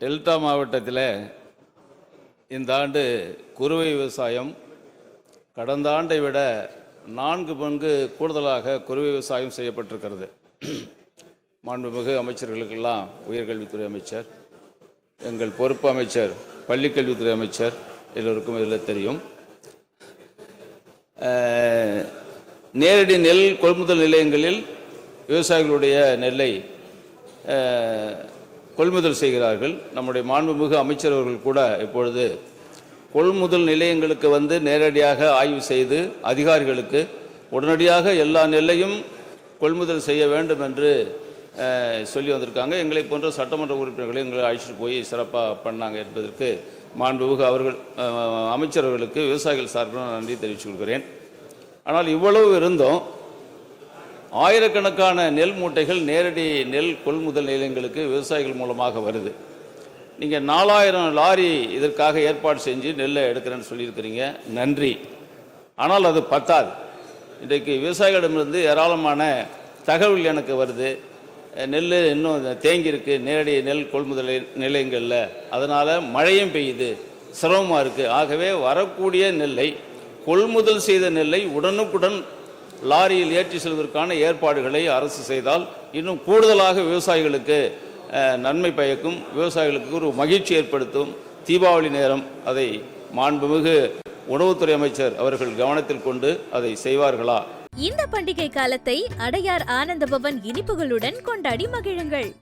Delta மாவட்டத்தில் இந்த ஆண்டு குறுவை விவசாயம் கடந்த ஆண்டை விட நான்கு பங்கு கூடுதலாக குறுவை விவசாயம் செய்யப்பட்டிருக்கிறது. மாண்புமிகு அமைச்சர்களுக்கெல்லாம் உயர்கல்வித்துறை அமைச்சர் எங்கள் பொறுப்பு அமைச்சர் பள்ளிக்கல்வித்துறை அமைச்சர் எல்லோருக்கும் இதில் தெரியும். நேரடி நெல் கொள்முதல் நிலையங்களில் விவசாயிகளுடைய நெல்லை கொள்முதல் செய்கிறார்கள். நம்முடைய மாண்புமிகு அமைச்சர் அவர்கள் கூட இப்பொழுது கொள்முதல் நிலையங்களுக்கு வந்து நேரடியாக ஆய்வு செய்து அதிகாரிகளுக்கு உடனடியாக எல்லா நெல்லையும் கொள்முதல் செய்ய வேண்டும் என்று சொல்லி வந்திருக்காங்க. எங்களை போன்ற சட்டமன்ற உறுப்பினர்களை எங்களை அழைச்சிட்டு போய் சிறப்பாக பண்ணாங்க என்பதற்கு மாண்புமிகு அவர்கள் அஹ், அமைச்சர் அவர்களுக்கு விவசாயிகள் சார்பில் நன்றி தெரிவித்துக் கொள்கிறேன். ஆனால் இவ்வளவு இருந்தும் ஆயிரக்கணக்கான நெல் மூட்டைகள் நேரடி நெல் கொள்முதல் நிலையங்களுக்கு விவசாயிகள் மூலமாக வருது. நீங்கள் நாலாயிரம் லாரி இதற்காக ஏற்பாடு செஞ்சு நெல்லை எடுக்கிறேன்னு சொல்லியிருக்கிறீங்க. நன்றி. ஆனால் அது பத்தாது. இன்றைக்கு விவசாயிகளிடமிருந்து ஏராளமான தகவல் எனக்கு வருது. நெல் இன்னும் தேங்கியிருக்கு நேரடி நெல் கொள்முதல் நிலையங்களில். அதனால் மழையும் பெய்யுது. சிரமமாக இருக்குது ஆகவே வரக்கூடிய நெல்லை கொள்முதல் செய்த நெல்லை உடனுக்குடன் லாரியில் ஏற்றி செல்வதற்கான ஏற்பாடுகளை அரசு செய்தால் இன்னும் கூடுதலாக விவசாயிகளுக்கு நன்மை பயக்கும் விவசாயிகளுக்கு ஒரு மகிழ்ச்சி ஏற்படுத்தும். தீபாவளி நேரம் அதை மாண்புமிகு உணவுத்துறை அமைச்சர் அவர்கள் கவனத்தில் கொண்டு அதை செய்வார்களா? இந்த பண்டிகை காலத்தை அடையார் ஆனந்த பவன் இனிப்புகளுடன் கொண்டாடி மகிழுங்கள்.